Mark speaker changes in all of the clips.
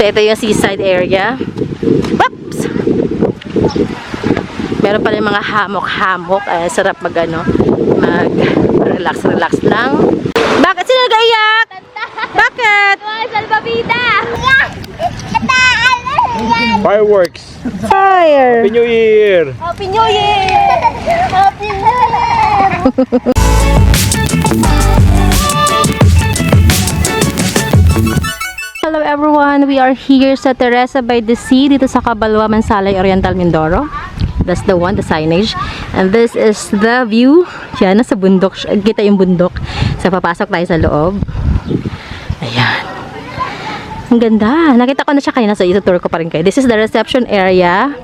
Speaker 1: So, ito yung seaside area. Oops! Meron pa rin mga hamok-hamok. Ay, sarap mag, ano, mag relax, relax lang. Bakit? Sino nag-aiyak? Bakit?
Speaker 2: Salvavida!
Speaker 3: Fireworks.
Speaker 1: Fire!
Speaker 3: Happy New Year.
Speaker 2: Happy New Year! Happy New Year!
Speaker 1: Hello everyone! We are here sa Teresa by the Sea dito sa Cabalwa, Mansalay, Oriental, Mindoro. That's the one, the signage. And this is the view. Yan, nasa bundok. Kita yung bundok. So, papasok tayo sa loob. Ayan. Ang ganda. Nakita ko na siya kanina. So, itutour ko pa rin kayo. This is the reception area.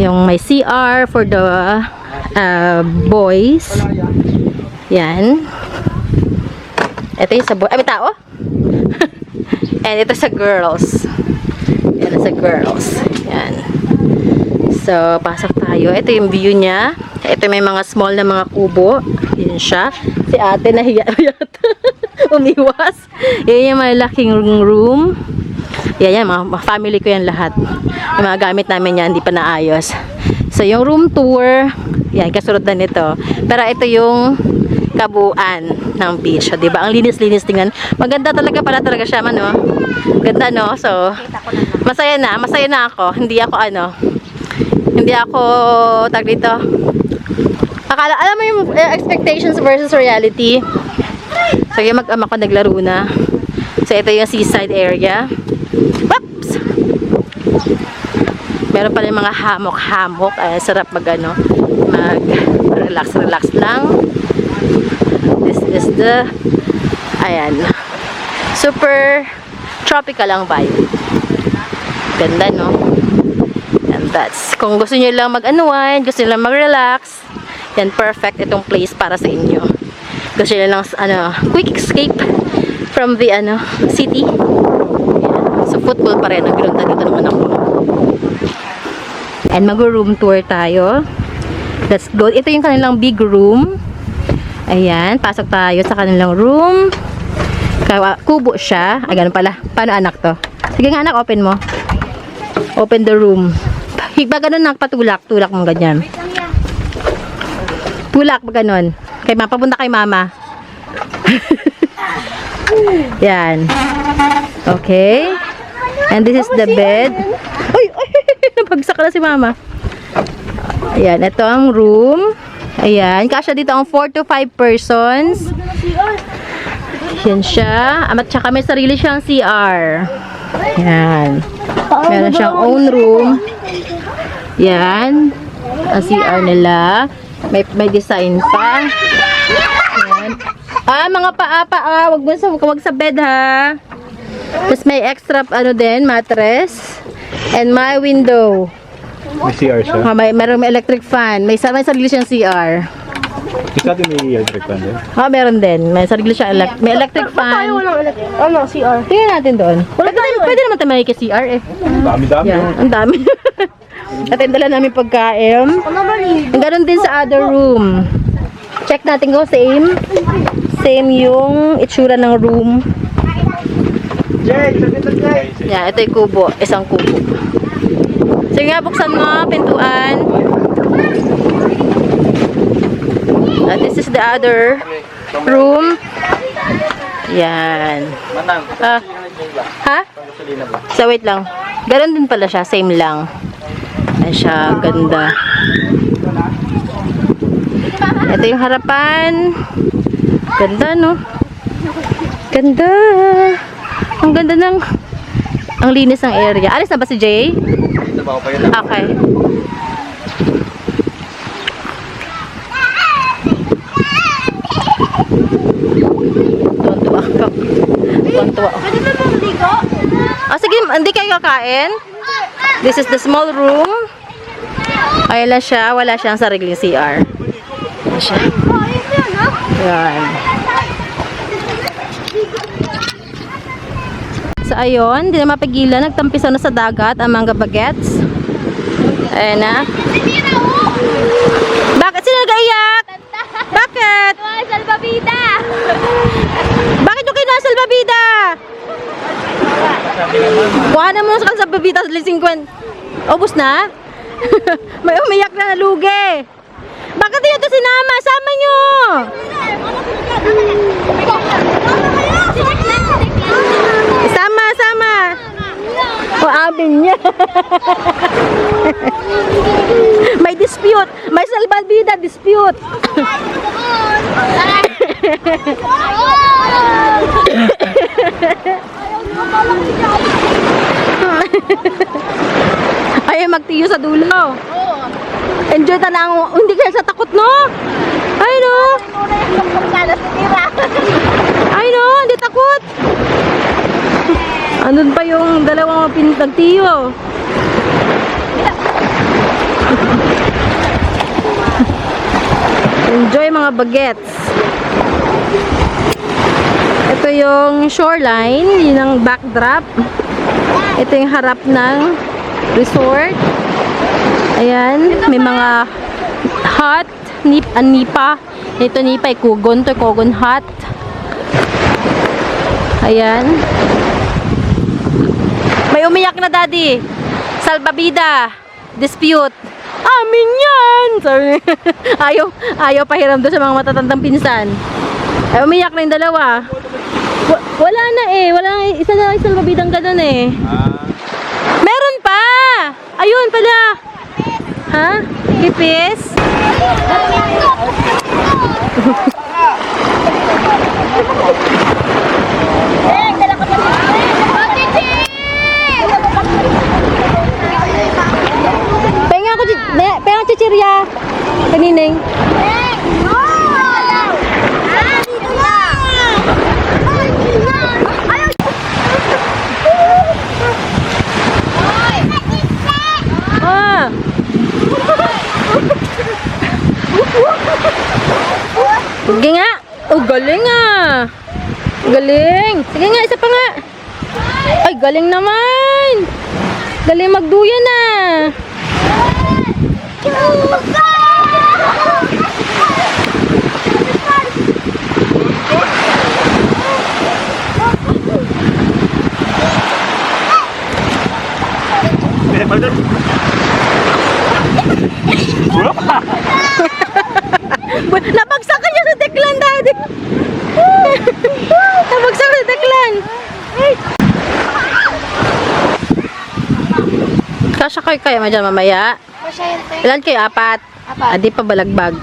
Speaker 1: Yung may CR for the uh, boys. Yan. Ito yung sa boy. Ay, tao? And ito sa girls. Yan sa girls. Yan. So, pasok tayo. Ito yung view niya. Ito may mga small na mga kubo. Yan siya. Si ate nahiya yata. Umiwas. Yan yung malaking room. Yan yan. Mga family ko yan lahat. Yung mga gamit namin yan. Hindi pa naayos. So, yung room tour. Yan. Kasunod na nito. Pero ito yung kabuuan ng beach. Di ba? Ang linis-linis tingnan. Maganda talaga pala talaga siya man, no? Ganda, no? So, masaya na. Masaya na ako. Hindi ako, ano, hindi ako, tag dito. Akala, alam mo yung eh, expectations versus reality. So, yung mag-ama ko naglaro na. So, ito yung seaside area. Oops! Meron pa rin mga hamok-hamok. Ay, sarap mag, ano, mag relax-relax lang. The ayan super tropical ang vibe. Ganda no? And that's kung gusto niyo lang mag-unwind gusto niyo lang mag-relax yan perfect itong place para sa inyo. Gusto niyo lang ano quick escape from the ano city. Yan. so football pa rin. Naglunta dito naman ako and mag-room tour tayo. Let's go. Ito yung kanilang big room Ayan, pasok tayo sa kanilang room. Kubo siya. Ay, ganun pala. Paano anak to? Sige nga anak, open mo. Open the room. Higba ganun nak, patulak. Tulak mo ganyan. Tulak ganun? Kay mama, papunta kay mama. Yan. Okay. And this is the bed. Uy, uy, nabagsak na si mama. Ayan, ito ang room. Ayan, kasya dito ang 4 to 5 persons. Yan siya. At saka may sarili siyang CR. Yan. Meron siyang own room. Yan. Ang CR nila. May, may design pa. Yan. Ah, mga paa-paa. Wag mo sa, wag sa bed ha. Tapos may extra ano din, mattress. And my window.
Speaker 3: May CR siya.
Speaker 1: Ah, may, meron may electric fan. May, sa- may sarili siyang CR.
Speaker 3: Isa din may electric fan din.
Speaker 1: Ah, meron din. May sarili siyang elec- may electric fan.
Speaker 2: Ano, CR?
Speaker 1: Tingnan natin doon. Pwede, pwede naman tayo may CR eh.
Speaker 3: Dami-dami.
Speaker 1: Yan, ang dami. At yung dala namin pagkain.
Speaker 2: Ano ba
Speaker 1: Ang ganun din sa other room. Check natin kung same. Same yung itsura ng room. Yan, ito yung kubo. Isang kubo. Sige nga, buksan mo, pintuan. Ah, this is the other room. Yan. Ah, ha? So, wait lang. Ganon din pala siya. Same lang. Ayan siya. Ganda. Ito yung harapan. Ganda, no? Ganda. Ang ganda ng ang linis ng area. Alis na ba si Jay? Okay. Tuwan-tuwa ako. Tuwan-tuwa ako.
Speaker 2: Pwede ba maligo?
Speaker 1: Ah, sige, hindi kayo kakain? This is the small room. Ayan lang siya. Wala siyang sariling CR. Ayan siya. Ayan. So, ayun. Hindi na mapigilan. Nagtampisaw na sa dagat ang mga bagets. Ayan na. Bakit? Sino nag-aiyak? Bakit?
Speaker 2: Salvavida!
Speaker 1: Bakit yung kinasalbabida? Kuha na mo sa sa babitas lising kwen. Ubus na? May umiyak na nalugi. Bakit yun ito sinama? Sama nyo! Sama, sama! Amin niya. May dispute. May salbabida dispute. Ay, magtiyo sa dulo. Enjoy ta na ang- Hindi kayo sa takot, no? Ay, no? Ay, no? Hindi takot. Andun pa yung dalawang pinagtiyo. Enjoy mga bagets. Ito yung shoreline, yun ang backdrop. Ito yung harap ng resort. Ayan, may mga hut, nip, ah, nipa. Ito nipa, kugon to, kugon hut. Ayan. Umiyak na daddy. Salbabida. Dispute. Amin yan! Niya. ayaw, ayaw pahiram doon sa mga matatandang pinsan. Ay, umiyak na yung dalawa. Wa- wala na eh. Wala na, isa na yung salbabidang ganun eh. Meron pa! Ayun pala. Ha? Kipis? ne- ako chichirya. Kanining. Ah! Sige nga. Oh, galing ah. Galing. Sige nga, isa pa nga. Ay, galing naman. Galing magduyan ah. Nabagsak ka niya sa teklan, daddy. Nabagsak sa teklan. Kasya kayo kaya mo dyan mamaya. Ilan kayo? Apat?
Speaker 2: Apat.
Speaker 1: Adi pa balagbag.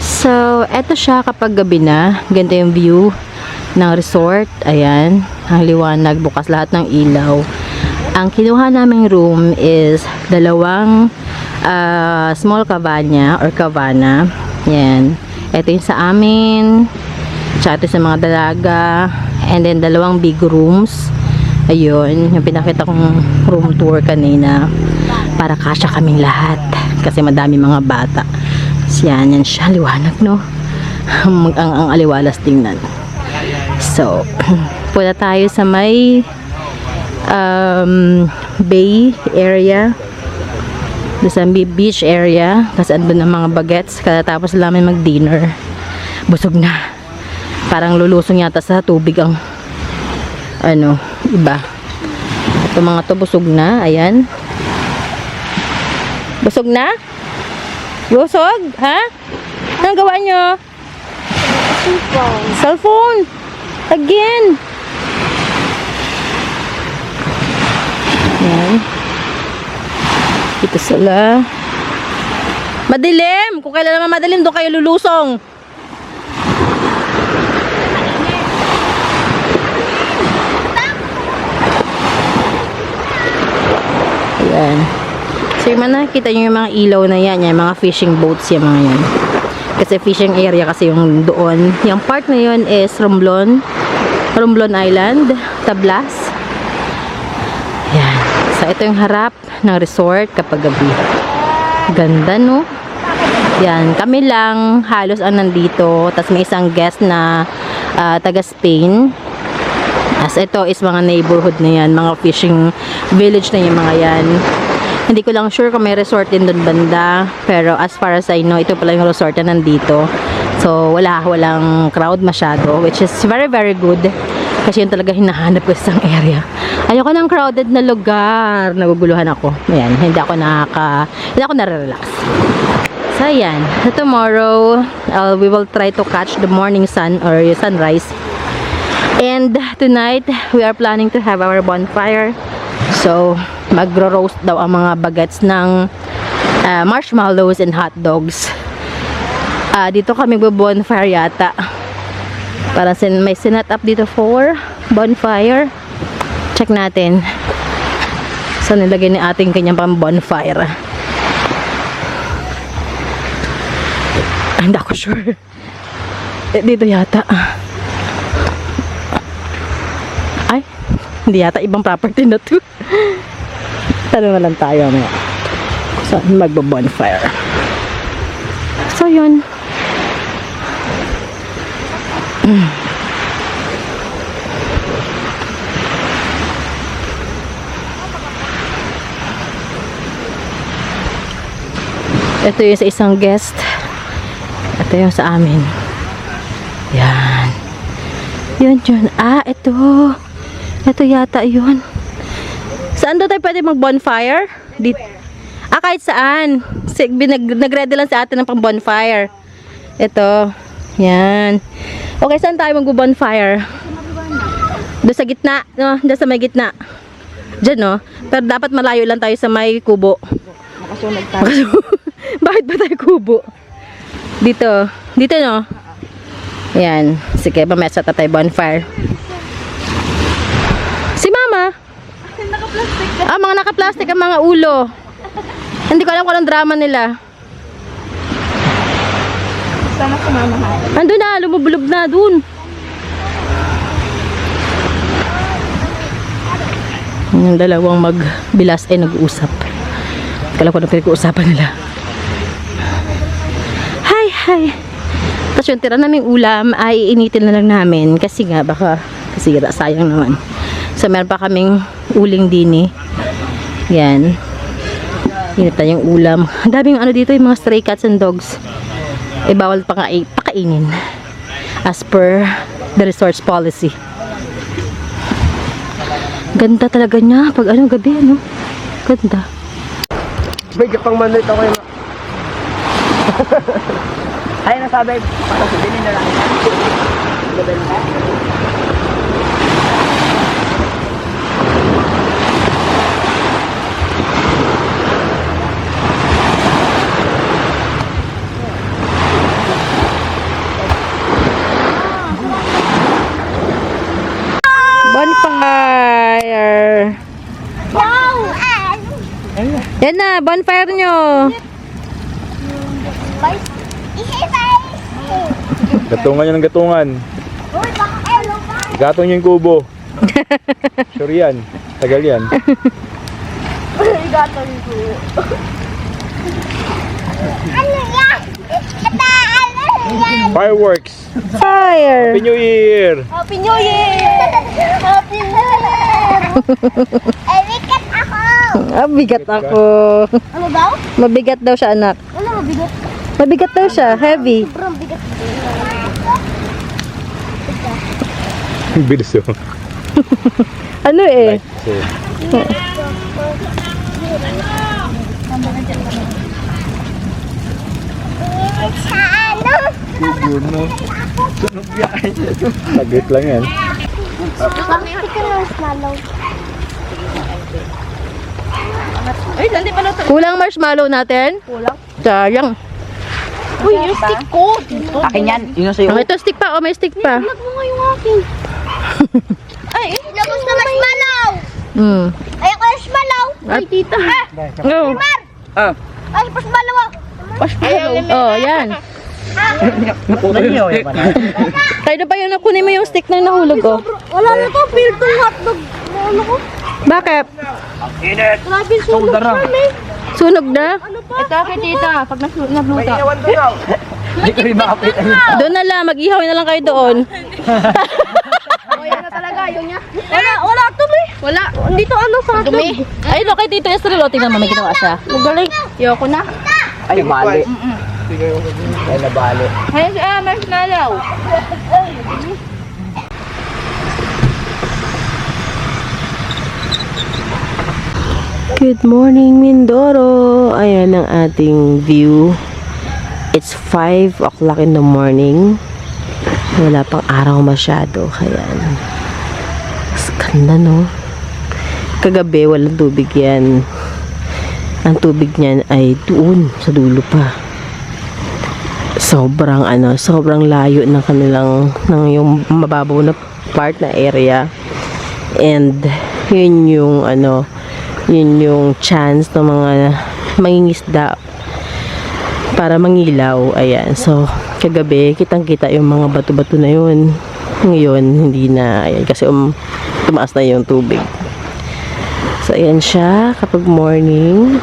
Speaker 1: So, eto siya kapag gabi na. Ganda yung view ng resort. Ayan. Ang liwanag. Bukas lahat ng ilaw. Ang kinuha naming room is dalawang ah, small cabana or cabana. Yan. Ito yung sa amin. Tsaka sa mga dalaga. And then dalawang big rooms. Ayun. Yung pinakita kong room tour kanina. Para kasya kaming lahat. Kasi madami mga bata. So, yan, yan siya. Liwanag, no? ang, ang, ang aliwalas tingnan. So, punta tayo sa may um, bay area. Doon sa beach area. Kasi andun ang mga bagets. Katapos namin mag-dinner. Busog na. Parang lulusong yata sa tubig ang ano, iba. Ito mga to busog na. Ayan. Busog na? Busog? Ha? Anong gawa nyo? Cellphone. Again. Ito sila. Madilim. Kung kailan naman madilim, doon kayo lulusong. Ayan. So yung mga nakikita nyo yung mga ilaw na yan, yung mga fishing boats yung mga yan. Kasi fishing area kasi yung doon. Yung part na yun is Romblon. Romblon Island, Tablas. So ito yung harap ng resort kapag gabi. Ganda no? Yan, kami lang halos ang nandito. Tapos may isang guest na ah, taga Spain. As ito is mga neighborhood na yan, mga fishing village na yung mga yan. Hindi ko lang sure kung may resort din doon banda. Pero as far as I know, ito pala yung resort na nandito. So, wala, walang crowd masyado. Which is very, very good. Kasi yun talaga hinahanap ko sa isang area. Ayoko ng crowded na lugar. Naguguluhan ako. Ayan, hindi ako nakaka... Hindi ako nare-relax. So, ayan. Tomorrow, uh, we will try to catch the morning sun or sunrise. And tonight, we are planning to have our bonfire. So, magro-roast daw ang mga bagets ng uh, marshmallows and hot dogs. Ah, dito kami bonfire yata. Para sin may sinat up dito for bonfire. Check natin. Saan nilagay ni ating kanyang pang bonfire. Hindi ako sure. Eh, dito yata. Ay, hindi yata ibang property na to. Tanong na lang tayo mga. Saan magbo-bonfire. So, yun. Ito yung sa isang guest. Ito yung sa amin. Yan. Yun, yun. Ah, ito. Ito yata yun. Saan daw tayo pwede mag-bonfire? Dito. Ah, kahit saan. Sig, binag, nag-ready lang sa atin ng pang bonfire. Ito. Yan. Okay, saan tayo mag-bonfire? Doon sa gitna. No? Doon sa may gitna. Diyan, no? Pero dapat malayo lang tayo sa may kubo.
Speaker 2: Makasunod tayo.
Speaker 1: Bakit ba tayo kubo? Dito. Dito, no? Yan. Sige, mamaya sa tayo bonfire. Si mama.
Speaker 2: Naka-plastic ka.
Speaker 1: Ah, mga naka-plastic ang mga ulo. Hindi ko alam kung anong drama nila.
Speaker 2: Sana sumama ka.
Speaker 1: Ando na, lumubulog na dun. Yung dalawang magbilas ay nag-uusap. Kala ko na pinag-uusapan nila. Hi. Tapos yung tira naming ulam ay initin na lang namin kasi nga baka kasira, sayang naman. So meron pa kaming uling dini. Yan. Init yung ulam. Ang daming ano dito, yung mga stray cats and dogs. Eh, bawal pa nga eh, pakainin. As per the resort's policy. Ganda talaga niya. Pag ano, gabi, ano? Ganda.
Speaker 4: May pang manlit ako yung... Ay, nasabi. Patasubinin na lang. Gabenda.
Speaker 1: Bonfire!
Speaker 2: Wow!
Speaker 1: Yan na, bonfire nyo!
Speaker 3: Gatungan niya ng gatungan. Gatong yung kubo. Sure yan. Tagal yan.
Speaker 2: Igaton ko. Ano yan? Ano yan?
Speaker 3: Fireworks.
Speaker 1: Fire!
Speaker 3: Happy New Year.
Speaker 2: Happy New Year! Happy New Year! Eh, wicked ako!
Speaker 1: Ah, bigat ako.
Speaker 2: Ano daw?
Speaker 1: Mabigat daw siya, anak.
Speaker 2: Mabigat?
Speaker 1: Daw siya, heavy.
Speaker 2: Sobrang bigat.
Speaker 3: Bilis oh.
Speaker 1: Ano eh?
Speaker 3: So,
Speaker 2: Sa ano?
Speaker 3: kubo no. Sunog yan. Saglit lang yan.
Speaker 2: Ka ng swallow.
Speaker 1: Kulang marshmallow natin?
Speaker 2: Kulang.
Speaker 1: Sayang.
Speaker 2: Uy, yung stick ko. Dito.
Speaker 4: Akin yan. Yun ang sa'yo.
Speaker 1: Ang ito stick pa, oh may stick pa.
Speaker 2: Vlog mo nga yung akin. Ay, labas na marshmallow!
Speaker 1: Hmm.
Speaker 2: Ay, ako marshmallow! Ay, tita.
Speaker 1: Oh.
Speaker 4: Ah.
Speaker 2: Ay, marshmallow!
Speaker 1: oh, yan.
Speaker 4: Napunan niyo. Yan ba na?
Speaker 1: Tayo na pa yung nakunin mo yung stick na nahulog, oh.
Speaker 2: Wala na to, feel tong hotdog. Ano ko?
Speaker 1: Bakit?
Speaker 4: Init.
Speaker 2: Grabe, sunog
Speaker 4: Sudara.
Speaker 1: Sunog na?
Speaker 2: Ano? Ito kay tita, pag nagluto.
Speaker 4: May iwan doon daw. Hindi ko rin makapit.
Speaker 1: Doon na lang, mag-ihaw na lang kayo doon.
Speaker 2: Oh, yan na talaga. ayaw niya.
Speaker 1: Wala, wala tumi. Wala. Dito ano sa tumi. Ay, no, kay Tito Estrel, o, tingnan mo, may ginawa siya. Magaling. Ayoko na.
Speaker 4: Ay, bali. Ay, nabali.
Speaker 1: Ay, ah, marshmallow. Good morning, Mindoro! Ayan ang ating view. It's 5 o'clock in the morning. Wala pang araw masyado, kaya Mas no? Kagabi, walang tubig yan. Ang tubig niyan ay doon, sa dulo pa sobrang ano, sobrang layo ng kanilang ng yung mababaw na part na area. And yun yung ano, yun yung chance ng mga mangingisda para mangilaw. Ayan. So, kagabi, kitang-kita yung mga bato-bato na yun. Ngayon, hindi na. Ayan, kasi um, tumaas na yung tubig. So, ayan siya kapag morning.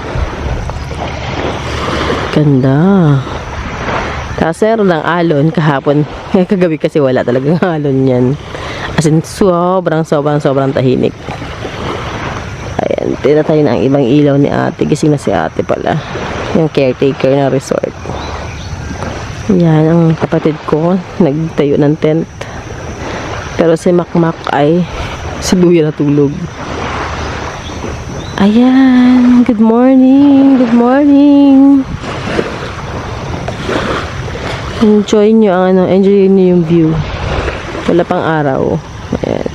Speaker 1: Ganda. Tapos meron ng alon kahapon. Kagabi kasi wala talagang alon yan. As in, sobrang, sobrang, sobrang tahimik. Ayan, tinatay na ang ibang ilaw ni ate. Gising na si ate pala. Yung caretaker na resort. Yan, ang kapatid ko, nagtayo ng tent. Pero si Makmak ay si Luya natulog. Ayan, good morning, good morning. Enjoy nyo ang ano, enjoy nyo yung view. Wala pang araw. Ayan.